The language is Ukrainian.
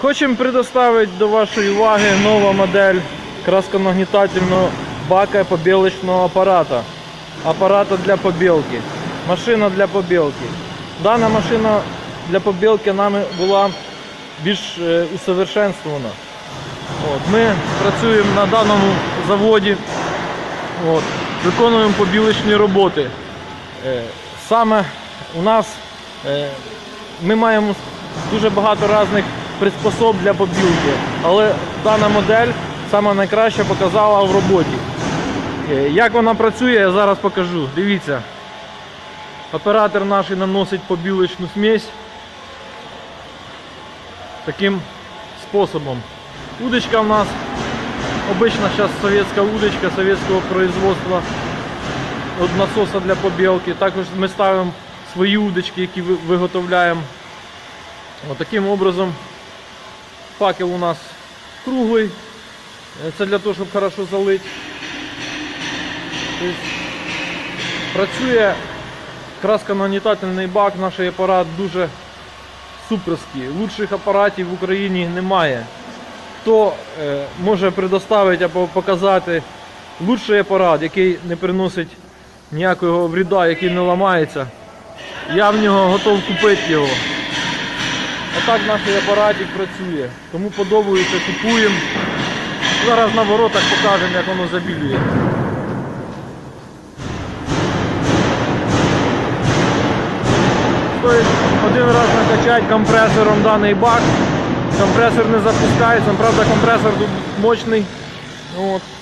Хочемо предоставити до вашої уваги нова модель красконагнітательного бака побілочного апарата. Апарата для побілки. Машина для побілки. Дана машина для побілки нами була більш е, усовершенствована. От, ми працюємо на даному заводі, от, виконуємо побілочні роботи. Е, Саме у нас е, ми маємо дуже багато різних приспособ для побілки, але дана модель саме найкраще показала в роботі. Е, Як вона працює, я зараз покажу. Дивіться. Оператор наш наносить побілочну смесь таким способом. Удочка у нас обычно сейчас советская удочка советского производства от насоса для побілки. Також ми ставимо свої удочки, які ви- виготовляємо. От таким образом факел у нас круглий. Е, Це для того, щоб хорошо залити. Тобто, працює красконагнітательний бак, наш апарат дуже суперський. Лучших апаратів в Україні немає. Хто е, може предоставити або показати лучший апарат, який не приносить ніякого вреда, який не ламається, я в нього готов купити його. Отак наш апаратик працює. Кому подобається, купуємо. Зараз на воротах покажемо, як воно забілює. Один раз накачати компресором даний бак. Компресор не запускається, правда компресор тут мощний. От.